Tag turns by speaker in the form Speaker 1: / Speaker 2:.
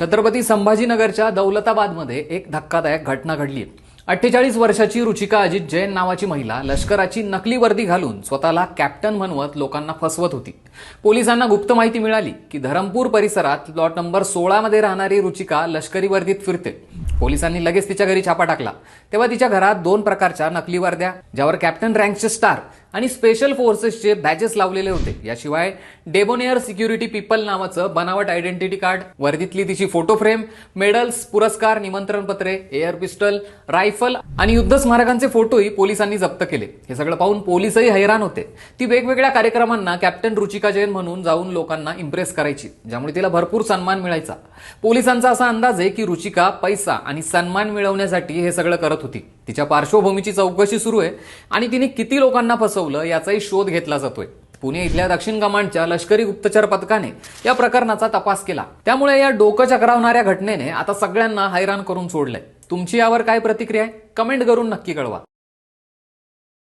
Speaker 1: छत्रपती संभाजीनगरच्या दौलताबादमध्ये एक धक्कादायक घटना घडली. अठ्ठेचाळीस वर्षाची रुचिका अजित जैन नावाची महिला लष्कराची नकली वर्दी घालून स्वतःला कॅप्टन म्हणवत लोकांना फसवत होती. पोलिसांना गुप्त माहिती मिळाली की धरमपूर परिसरात लॉट नंबर सोळामध्ये राहणारी रुचिका लष्करी वर्दीत फिरते. पोलिसांनी लगेच तिच्या घरी छापा टाकला. तेव्हा तिच्या घरात दोन प्रकारच्या नकली वर्द्या ज्यावर कॅप्टन रँकचे स्टार आणि स्पेशल फोर्सेसचे बॅचेस लावलेले होते. याशिवाय डेबोनेअर सिक्युरिटी पीपल नावाचं बनावट आयडेंटिटी कार्ड वर्दीतली तिची फोटो फ्रेम मेडल्स पुरस्कार निमंत्रणपत्रे एअर पिस्टल रायफल आणि युद्ध स्मारकांचे फोटोही पोलिसांनी जप्त केले. हे सगळं पाहून पोलिसही हैराण होते. ती वेगवेगळ्या कार्यक्रमांना कॅप्टन रुचिका जैन म्हणून जाऊन लोकांना इम्प्रेस करायची ज्यामुळे तिला भरपूर सन्मान मिळायचा. पोलिसांचा असा अंदाज आहे की रुचिका पैसा आणि सन्मान मिळवण्यासाठी हे सगळं करत होती. तिच्या पार्श्वभूमीची चौकशी सुरू आहे आणि तिने किती लोकांना फसवलं? याचाही शोध घेतला जातोय. पुणे इथल्या दक्षिण कमांडच्या लष्करी गुप्तचर पथकाने या प्रकरणाचा तपास केला. त्यामुळे या डोकं चक्रावणाऱ्या घटनेने आता सगळ्यांना हैराण करून सोडलंय. तुमची यावर काय प्रतिक्रिया आहे? कमेंट करून नक्की कळवा.